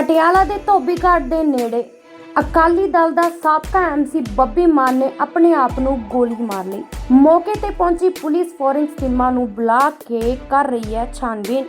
ਪਟਿਆਲਾ ਦੇ ਧੋਬੀ ਘਾਟ ਦੇ ਨੇੜੇ ਅਕਾਲੀ ਦਲ ਦਾ ਸਾਬਕਾ ਐਮਸੀ ਬੱਬੀ ਮਾਨ ਨੇ ਆਪਣੇ ਆਪ ਨੂੰ ਗੋਲੀ ਮਾਰ ਲਈ। ਮੌਕੇ ਤੇ ਪਹੁੰਚੀ ਪੁਲਿਸ ਫੋਰੈਂਸਿਕ ਟੀਮਾਂ ਨੂੰ ਬੁਲਾ ਕੇ ਕਰ ਰਹੀ ਹੈ ਛਾਨਬੀਨ।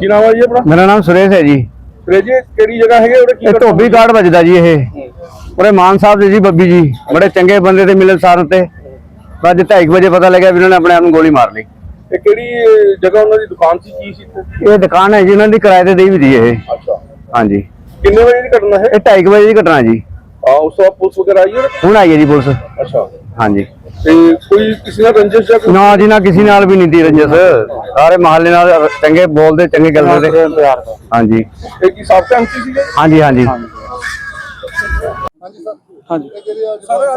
ਕੀ ਨਾਮ ਹੈ ਜੀ ਆਪਣਾ? ਮੇਰਾ ਨਾਮ ਸੁਰੇਸ਼ ਹੈ ਜੀ। ਸੁਰੇਸ਼ ਜੀ ਕਿਹੜੀ ਜਗ੍ਹਾ ਹੈਗੇ ਉਹਦੇ ਕੀ ਇਹ ਧੋਬੀ ਕਾਰਡ ਵੱਜਦਾ ਜੀ ਇਹ। ਉਹਦੇ ਮਾਨ ਸਾਹਿਬ ਦੇ ਜੀ ਬੱਬੀ ਜੀ। ਬੜੇ ਚੰਗੇ ਬੰਦੇ ਤੇ ਮਿਲਣ ਸਾਰ ਤੇ ਅੱਜ 2:30 ਵਜੇ ਪਤਾ ਲੱਗਿਆ ਵੀ ਉਹਨਾਂ ਨੇ ਆਪਣੇ ਆਪ ਨੂੰ ਗੋਲੀ ਮਾਰ ਲਈ। ਇਹ ਕਿਹੜੀ ਜਗ੍ਹਾ ਉਹਨਾਂ ਦੀ ਦੁਕਾਨ ਸੀ ਕੀ ਸੀ ਇਹ ਦੁਕਾਨ ਹੈ ਜੀ ਉਹਨਾਂ ਦੀ ਕਿਰਾਏ ਤੇ ਦੇਈ ਵੀ ਦੀ ਇਹ। ਅੱਛਾ। ਹਾਂਜੀ। ਕਿੰਨੇ ਵਜੇ ਦੀ ਘਟਨਾ ਹੈ? ਇਹ 2:30 ਵਜੇ ਦੀ ਘਟਨਾ ਜੀ। ਆ ਉਸ ਤੋਂ ਪੁਲਿਸ ਵਗੈਰਾ ਆਈ ਹੈ ਹੁਣ ਆਈ ਹੈ ਜੀ ਪੁਲਿਸ। ਅੱਛਾ। ਹਾਂਜੀ। ਤੇ ਕੋਈ ਕਿਸੇ ਨਾਲ ਰੰਜਿਸ਼ ਜਾਂ ਕੋਈ ਨਾ ਜੀ ਨਾ ਕਿਸੇ ਨਾਲ ਵੀ ਨਹੀਂ ਦੀ ਰੰਜਸ। ਸਾਰੇ ਮਹੱਲੇ ਨਾਲ ਚੰਗੇ ਬੋਲਦੇ ਚੰਗੇ ਗੱਲਦੇ ਹਾਂਜੀ। ਇਹ ਕੀ ਸਾਬਕਾ ਐਮਸੀ ਸੀਗੇ? ਹਾਂਜੀ ਹਾਂਜੀ। ਹਾਂਜੀ ਸਰ। ਅੱਜ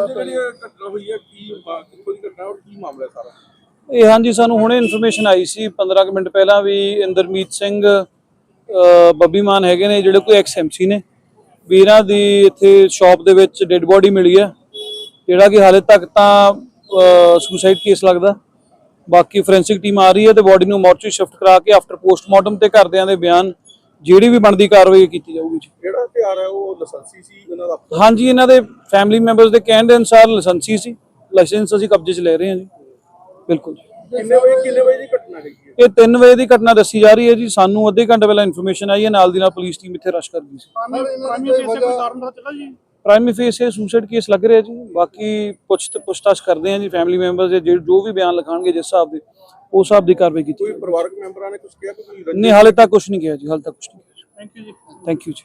ਜਿਹੜੀ ਇਹ ਘਟਨਾ ਹੋਈ ਹੈ ਕੀ ਮਾ- ਕਿੱਥੋਂ ਦੀ ਘਟਨਾ ਔਰ ਕੀ ਮਾਮਲਾ ਹੈ ਸਾਰਾ? ਇਹ ਹਾਂਜੀ ਸਾਨੂੰ ਹੁਣੇ ਇਨਫੋਰਮੇਸ਼ਨ ਆਈ ਸੀ 15 ਕੁ ਮਿੰਟ ਪਹਿਲਾਂ ਵੀ ਇੰਦਰਮੀਤ ਸਿੰਘ ਅ, ਬੱਬੀ ਮਾਨ ਹੈਗੇ ਨੇ ਜਿਹੜੇ ਕੋਈ ਐਕਸ ਐਮਸੀ ਨੇ। ਵੀ ਇਹਨਾਂ ਦੀ ਇੱਥੇ ਸ਼ਾਪ ਦੇ ਵਿੱਚ ਡੈੱਡ ਬੋਡੀ ਮਿਲੀ ਹੈ। ਜਿਹੜਾ ਕਿ ਹਾਲੇ ਤੱਕ ਤਾਂ ਸੁਸਾਈਡ ਕੇਸ ਲੱਗਦਾ। ਬਾਕੀ ਫੋਰੈਂਸਿਕ ਟੀਮ ਆ ਰਹੀ ਹੈ ਤੇ ਬੋਡੀ ਨੂੰ ਮੋਰਚਰੀ ਸ਼ਿਫਟ ਕਰਾ ਕੇ ਆਫਟਰ ਪੋਸਟਮਾਰਟਮ ਤੇ ਘਰਦਿਆਂ ਦੇ ਬਿਆਨ ਜਿਹੜੀ ਵੀ ਬਣਦੀ ਕਾਰਵਾਈ ਕੀਤੀ ਜਾਊਗੀ ਜੀ। ਜਿਹੜਾ ਹਥਿਆਰ ਹੈ? ਉਹ ਲਾਇਸੈਂਸੀ ਸੀ ਉਹਨਾਂ ਦਾ? ਹਾਂਜੀ ਇਹਨਾਂ ਦੇ ਫੈਮਿਲੀ ਮੈਂਬਰਸ ਦੇ ਕਹਿਣ ਦੇ ਅਨੁਸਾਰ ਲਾਇਸੈਂਸੀ ਸੀ। ਲਾਇਸੈਂਸ ਅਸੀਂ ਕਬਜ਼ੇ 'ਚ ਲੈ ਰਹੇ ਹਾਂ ਜੀ। ਬਿਲਕੁਲ ਕਿੰਨੇ ਵਜੇ ਕਿੰਨੇ ਵਜੇ ਦੀ ਘਟਨਾ ਹੈਗੀ ਹੈ? ਇਹ 3 ਵਜੇ ਦੀ ਘਟਨਾ ਦੱਸੀ ਜਾ ਰਹੀ ਹੈ ਜੀ। ਸਾਨੂੰ ਅੱਧੇ ਘੰਟੇ ਪਹਿਲਾਂ ਇਨਫੋਰਮੇਸ਼ਨ ਆਈ ਹੈ। ਨਾਲ ਦੀ ਨਾਲ ਪੁਲਿਸ ਟੀਮ ਇੱਥੇ ਰਸ਼ ਕਰ ਗਈ ਸੀ। ਪ੍ਰਾਇਮਰੀ ਫੇਸ ਇਹ ਸੁਸਾਈਡ ਕੇਸ ਲੱਗ ਰਿਹਾ ਜੀ। ਬਾਕੀ ਪੁੱਛ ਪੁੱਛਤਾਛ ਕਰਦੇ ਹਾਂ ਜੀ ਫੈਮਿਲੀ ਮੈਂਬਰਸ ਦੇ ਜਿਹੜੇ- ਜੋ ਵੀ ਬਿਆਨ ਲਿਖਾਣਗੇ ਜਿਸ ਹਿਸਾਬ ਦੇ ਉਸ ਹਿਸਾਬ ਦੀ ਕਾਰਵਾਈ ਕੀਤੀ ਕੋਈ ਪਰਿਵਾਰਕ ਮੈਂਬਰਾਂ ਨੇ ਕੁਝ ਕਿਹਾ? ਕੋਈ ਨਹੀਂ ਹਾਲੇ ਤੱਕ ਕੁਝ ਨਹੀਂ ਕਿਹਾ ਜੀ ਹਾਲੇ ਤੱਕ ਕੁਝ ਨਹੀਂ ਕਿਹਾ ਥੈਂਕ ਯੂ ਜੀ। ਥੈਂਕ ਯੂ ਜੀ।